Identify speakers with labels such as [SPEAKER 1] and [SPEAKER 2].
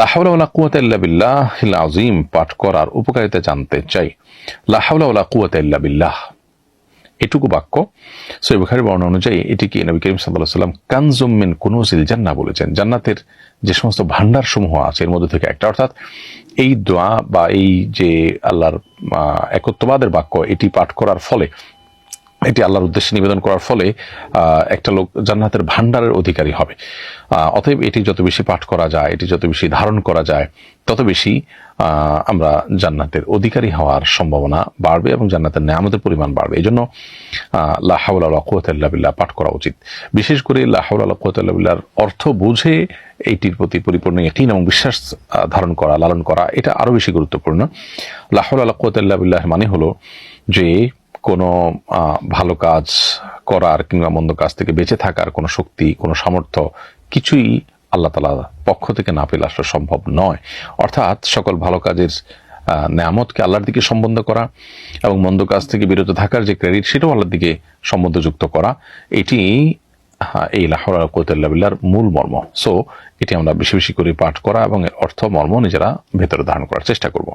[SPEAKER 1] লাহাউলা বিল্লাহ আজিম পাঠ করার উপকারিতা জানতে চাই। লাহাউলা বিল্লাহ। এটুকু বাক্য সৈব বুখারীর বর্ণনা অনুযায়ী এটি কি নবী করিম সাল্লাহ সাল্লাম কানজুমিন কুনুজিল জান্না বলেছেন। জান্নাতের যে সমস্ত ভান্ডার সমূহ আছে, এর মধ্যে থেকে একটা, অর্থাৎ এই দোয়া বা এই যে আল্লাহর একত্ববাদের বাক্য এটি পাঠ করার ফলে এটি আল্লাহর উদ্দেশ্যে নিবেদন করার ফলে একটা লোক জান্নাতের ভান্ডারের অধিকারী হবে। অতএব এটি যত বেশি পাঠ করা যায়, এটি যত বেশি ধারণ করা যায়, তত বেশি আমরা জান্নাতের অধিকারী হওয়ার সম্ভাবনা বাড়বে এবং জান্নাতের নেয়ামতের পরিমাণ বাড়বে। এই জন্য লাহাউল্লাহ পাঠ করা উচিত। বিশেষ করে লাহাউল্লাহ কুয়াতাল্লাহ অর্থ বুঝে এইটির প্রতি পরিপূর্ণ একই এবং বিশ্বাস ধারণ করা, লালন করা, এটা আরও বেশি গুরুত্বপূর্ণ। লাহাউল্লাহ কুয়াতাল্লাহ মানে হলো যে কোনো ভালো কাজ করার কিংবা মন্দ কাজ থেকে বেঁচে থাকার কোনো শক্তি কোনো সামর্থ্য কিছুই আল্লাহ তালা পক্ষ থেকে না পেলে আসলে সম্ভব নয়। অর্থাৎ সকল ভালো কাজের আহ, নেয়ামতকে আল্লাহর দিকে সম্বন্ধ করা এবং মন্দ কাজ থেকে বিরত থাকার যে ক্রেডিট সেটাও আল্লাহর দিকে সম্বন্ধযুক্ত করা এটি এই লাহর কোতাল্লাবিল্লার মূল মর্ম। সো এটি আমরা বেশি বেশি করে পাঠ করা এবং অর্থ মর্ম নিজেরা ভেতরে ধারণ করার চেষ্টা করব।